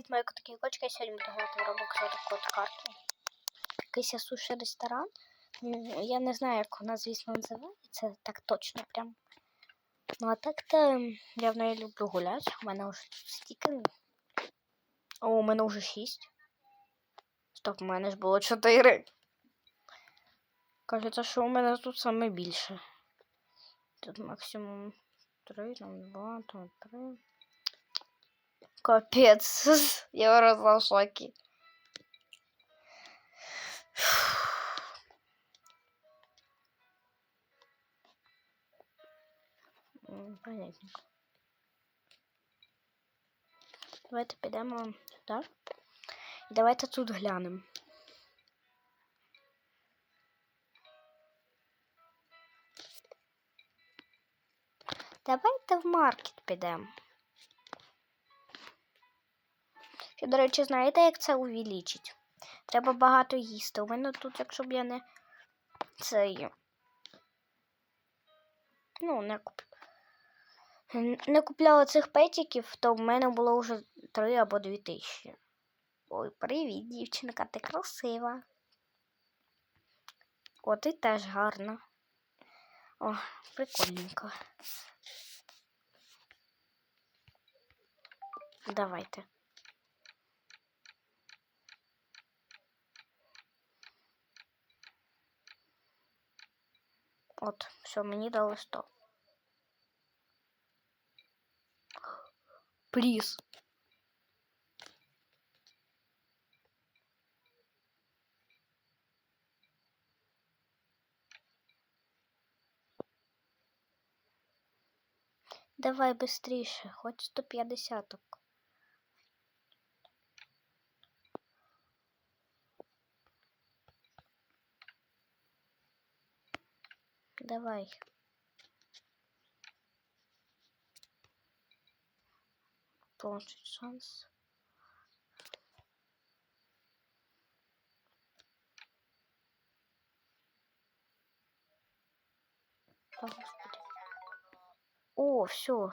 Від моєї котики кочки я сьогодні буду грати в Roblox таку от карту. Якийсь суші ресторан. Ну, я не знаю, як вона, звісно, називається. Так точно прям. Ну а так-то я в неї люблю гуляти. У мене вже стільки. О, у мене вже 6. Стоп, у мене ж було 4. Кажеться, що у мене тут саме більше. Тут максимум 3, там 2, там 3. Капец. Я выросла в шоке. Понятненько. Давайте підемо сюди. І давайте тут Давай-то в маркет підемо. Ще, до речі, знаєте, як це увеличить? Треба багато їсти. У мене тут, якщо б я не цей. Ну, не куп... не купляла цих петиків, то в мене було вже 3 або 2 тисячі. Ой, привіт, дівчинка, ти красива. О, ти теж гарна. О, прикольненько. Давайте. От, все, мені дали 100. Пліз. Давай быстріше, хоч 150. Давай. Получить шанс. О, Господи. О, все.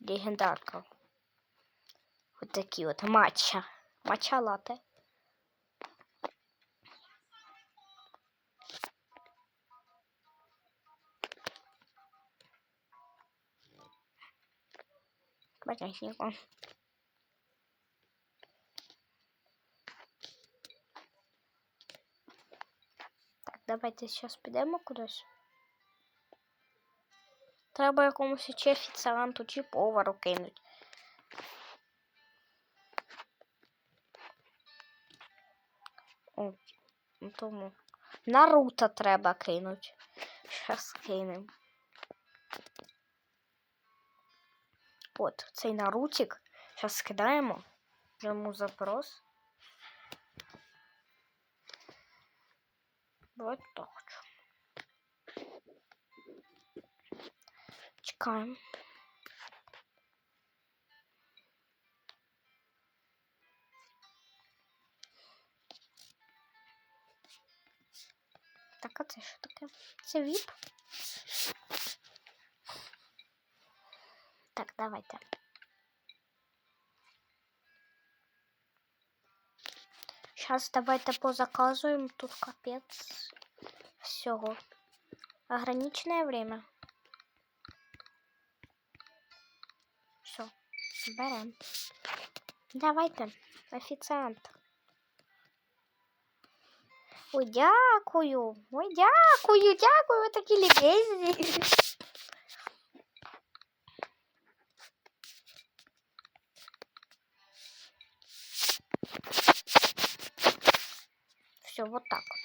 Легендарка. Такие вот матча. Матча латте. Понятненько. Так, давайте зараз підемо кудись. Треба якомусь чи офіціанту, чи повару кинуть. О, ну тому. Наруто треба кинуть. Щас кинем. От, цей нарутик. Зараз скидаємо. Йому запрос. Вот так. Чекаємо. Це віп? Так, давайте. Сейчас давайте позаказываем. Тут капец всего. Ограниченное время. Все, берем. Давайте, офіціант. Ой, дякую. Ой, дякую, дякую, ви такі любезні. Все, вот так вот.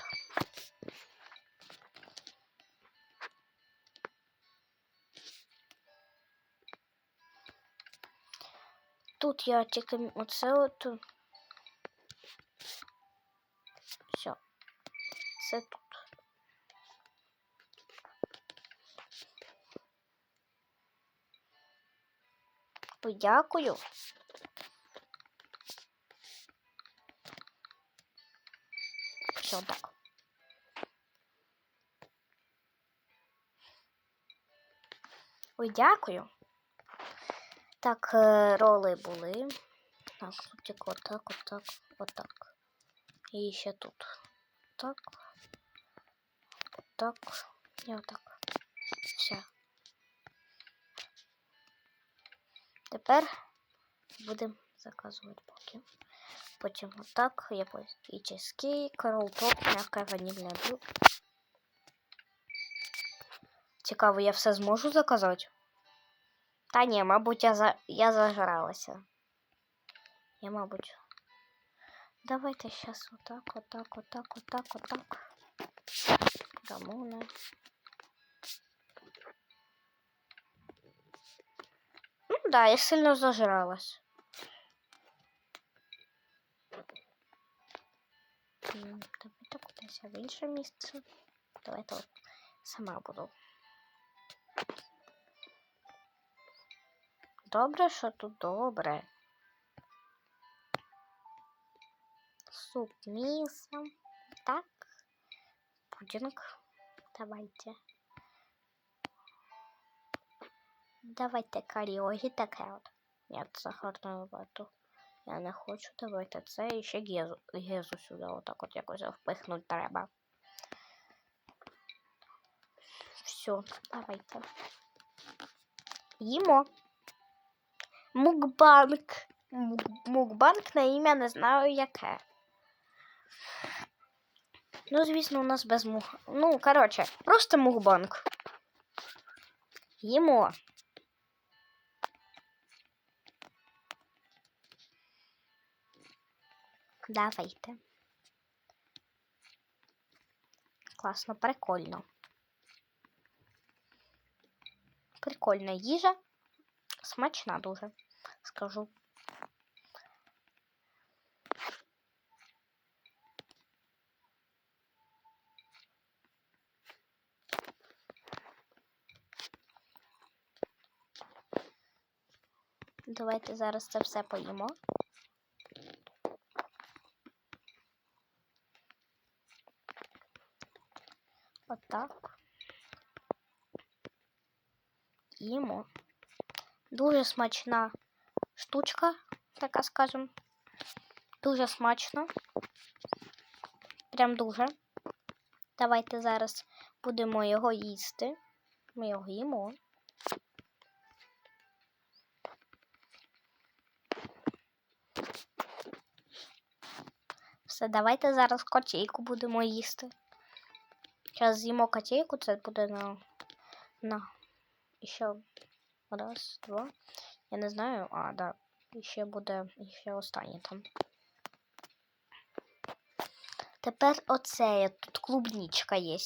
Тут я тільки оце от. Це тут. Ой, дякую. Все так. Ой, дякую. Так, е, роли були. Так, тут отак, отак, отак. І ще тут. Так. Так. І отак. Все. Тепер будемо заказувати поки. Потім отак, я і чизкейк, ролл-топ, м'яке ванільне блюдо. Цікаво, я все зможу заказати? Та ні, мабуть, я за... я зажралася. Я, мабуть. Давайте сейчас вот так, вот так, вот так. Дамоны. Ну да, я сильно зажралась. Давайте кудись в інше місце. Давайте от сама буду. Добре, що тут добре. Суп мисо. Так. Пудинг. Давайте. Давайте каріогі таке от. Ні, сахарну вату. Я не хочу. Давайте це і ще гезу, гезу сюди отак от якось впихнути треба. Все, давайте. Їмо. Мукбанк. Мук- Мукбанк на ім'я не знаю яке. Ну, звісно, у нас без мух. Ну, коротше, просто мукбанк. Їмо. Давайте. Класно, прикольно. Прикольна їжа. Смачна дуже, скажу. Давайте зараз це все поїмо. Отак. Їмо. Дуже смачна штучка, така скажем. Дуже смачно. Прям дуже. Давайте зараз будемо його їсти. Ми його їмо. Все, давайте зараз котейку будемо їсти. Зараз з'їмо котейку, це буде на, на ще раз, два. Я не знаю, а, да. Ще буде ще останнє там. Тепер оце тут клубничка є.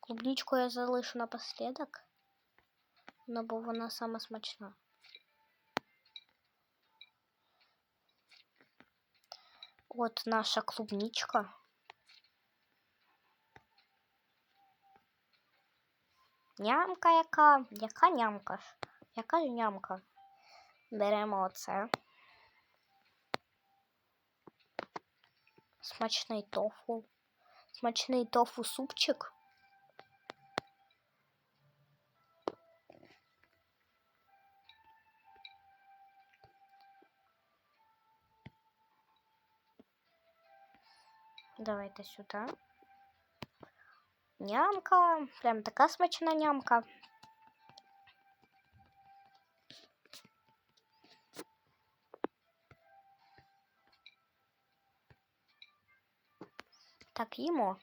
Клубничку я залишу напослідок. Ну, бо вона сама смачна. От наша клубничка. Нямка яка? Яка нямка ж? Яка ж нямка? Беремо оце. Смачний тофу. Смачний тофу супчик. Давайте сюди. Нямка. Прям така смачна нямка. Так, їмо.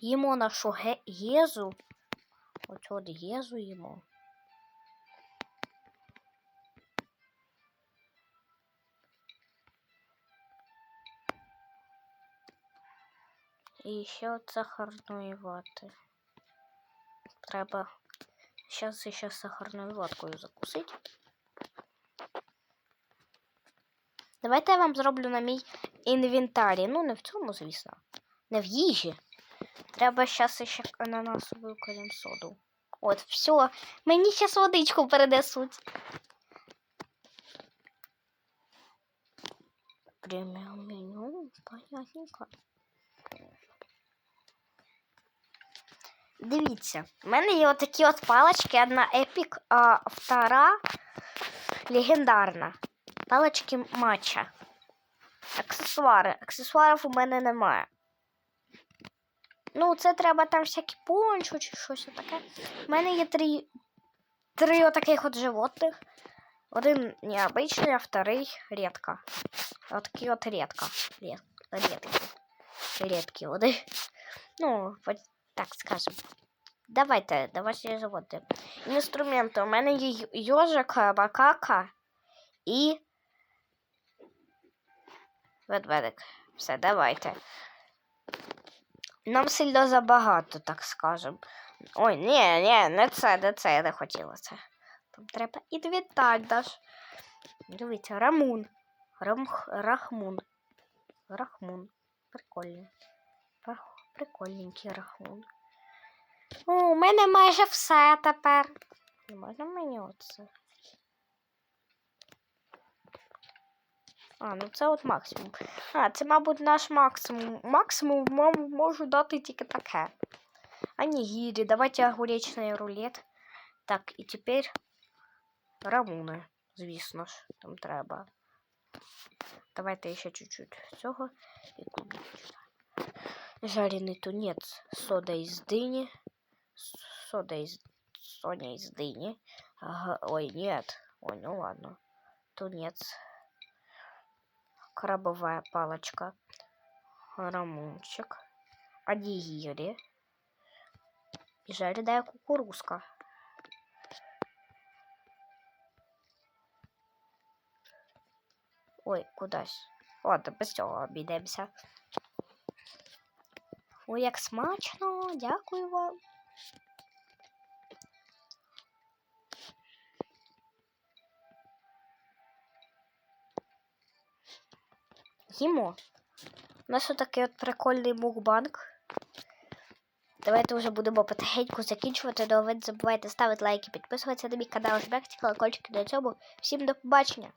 Їмо нашу гезу. От от гезу їмо. І ще сахарної вати. Треба зараз ще сахарною ваткою закусити. Давайте я вам зроблю на мій інвентарі. Ну, не в цьому, звісно. Не в їжі. Треба зараз ще ананасову крем соду. От, все. Мені зараз водичку перенесуть. Преміум меню, понятненько. Дивіться, в мене є отакі от палочки, одна епік, а втора легендарна. Палочки матча. Аксесуари. Аксесуарів у мене немає. Ну, це треба там всякі пончо чи щось таке. У мене є три, три отаких от животних. Один необычный, а второй редко. Вот такие вот редко. Ред, редкие. Редкие вот. Ну, так скажем. Давайте, давайте животи. Інструменти. У мене є йожик, макака і ведмедик. Все, давайте. Нам сильно забагато, так скажем. Ой, ні, ні, не це, не це, я не хотіла це. Там треба інвентар наш. Дивіться, Рамун. Рамх, Рахмун. Рахмун. Прикольний. Рах, прикольненький Рахмун. О, у мене майже все тепер. Не можна мені оце? А, ну це от максимум. А, це, мабуть, наш максимум. Максимум мам- можу дати тільки таке. Анігірі, давайте огуречний рулет. Так, і тепер рамуни, звісно ж, там треба. Давайте ще чуть-чуть цього і клубничку. Жарений тунець, сода із дині. С- Сода из... Соня из дыни. Ага, Ой, нет. Ой, ну ладно. Тунец. Крабовая палочка. Рамунчик. Адигири. И жареная кукурузка. Ой, кудась. Ладно, без цього обійдемося. Ой, як смачно, дякую вам. Їмо. У нас отакий от прикольний мукбанк. Давайте вже будемо потихеньку закінчувати. Но ви не забувайте ставити лайки, підписуватися на мій канал, жмякати колокольчики на цьому. Всім до побачення!